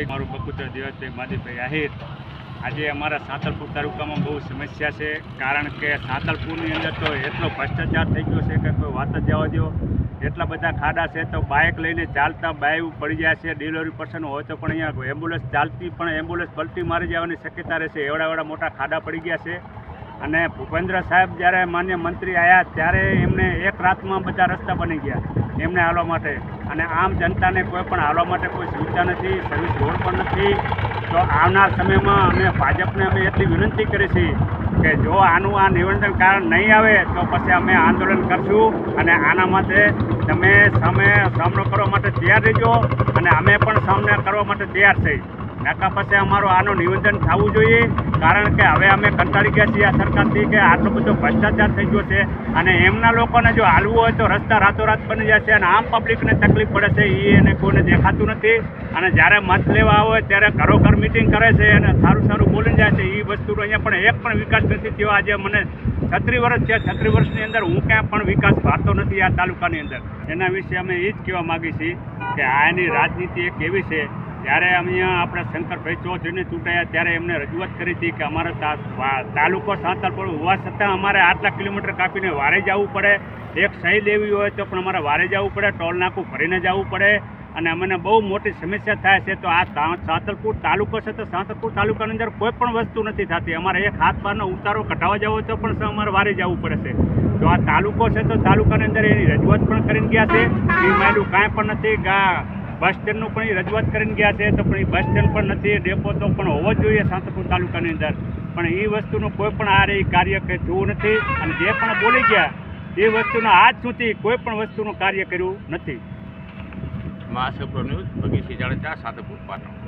જય મારું બકુતર દેવતભાઈ માધીભાઈ આહિર. આજે અમારા સાંતલપુર તાલુકામાં બહુ સમસ્યા છે, કારણ કે સાંતલપુરની અંદર તો એટલો ભ્રષ્ટાચાર થઈ ગયો છે કે કોઈ વાત જ જવા દો એટલા બધા ખાડા છે, તો બાઇક લઈને ચાલતા બાયું પડી જાય છે ડિલિવરી પર્સન હોય તો પણ અહીંયા એમ્બ્યુલન્સ ચાલતી પણ એમ્બ્યુલન્સ પલટી મારી જવાની શક્યતા રહેશે એવડા એવડા મોટા ખાડા પડી ગયા છે. અને ભૂપેન્દ્ર સાહેબ જ્યારે માન્ય મંત્રી આવ્યા ત્યારે એમને એક રાતમાં બધા રસ્તા બની ગયા એમને હાલવા માટે. અને આમ જનતાને કોઈ પણ હાલવા માટે કોઈ સુવિધા નથી સર્વિસ રોડ પણ નથી. તો આવનાર સમયમાં અમે ભાજપને અમે એટલી વિનંતી કરી છે કે જો આનું આ નિવેદન કારણ નહીં આવે તો પછી અમે આંદોલન કરશું અને આના માટે તમે સામે સામનો કરવા માટે તૈયાર રહેજો અને અમે પણ સામનો કરવા માટે તૈયાર છીએ નકા પાસે અમારું આનું નિવેદન થવું જોઈએ, કારણ કે હવે અમે કંટાળી ગયા છીએ આ સરકારથી કે આટલો બધો ભ્રષ્ટાચાર થઈ ગયો છે અને એમના લોકોને જો હાલવું હોય તો રસ્તા રાતોરાત બની જશે અને આમ પબ્લિકને તકલીફ પડે છે એ એને કોઈને દેખાતું નથી. અને જ્યારે મત લેવા આવે ત્યારે ઘરોઘર મિટિંગ કરે છે અને સારું સારું બોલી જાય છે. એ વસ્તુનો અહીંયા પણ એક પણ વિકાસ નથી થયો. આજે મને છત્રીસ વર્ષ છે છત્રીસ વર્ષની અંદર હું ક્યાં પણ વિકાસ ભારતો નથી આ તાલુકાની અંદર. એના વિશે અમે એ જ કહેવા માગીએ છીએ કે આની રાજનીતિ એક એવી છે જ્યારે અહીંયા આપણે શંકરભાઈ ચૌધરીને ચૂંટાયા ત્યારે એમને રજૂઆત કરી હતી કે અમારા તાલુકો સાંતલપુર હોવા છતાં અમારે આટલા કિલોમીટર કાપીને વારે જવું પડે. એક સહી લેવી હોય તો પણ અમારે વારે જવું પડે, ટોલ નાકું ભરીને જવું પડે અને અમને બહુ મોટી સમસ્યા થાય છે. તો આ સાંતલપુર તાલુકો છે તો સાંતલપુર તાલુકાની અંદર કોઈ પણ વસ્તુ નથી થતી. અમારે એક હાથ બારનો ઉતારો કઢાવવા જવો તો પણ અમારે વારે જવું પડે છે. તો આ તાલુકો છે તો તાલુકાની અંદર એની રજૂઆત પણ કરીને ગયા છે. એ માયલું કાંઈ પણ નથી. ગા બસ સ્ટેન્ડનું પણ એ રજૂઆત કરીને ગયા છે તો પણ એ બસ સ્ટેન્ડ પણ નથી ડેપો તો પણ હોવો જ જોઈએ સાંતલપુર તાલુકાની અંદર. પણ એ વસ્તુનું કોઈ પણ આ એ કાર્ય કે જોવું નથી અને જે પણ બોલી ગયા, એ વસ્તુના આજ સુધી કોઈ પણ વસ્તુનું કાર્ય કર્યું નથી. મહાસભ્ય ન્યૂઝ ભગીસિંહ જાડેજા, સાતપુર, પાટણ.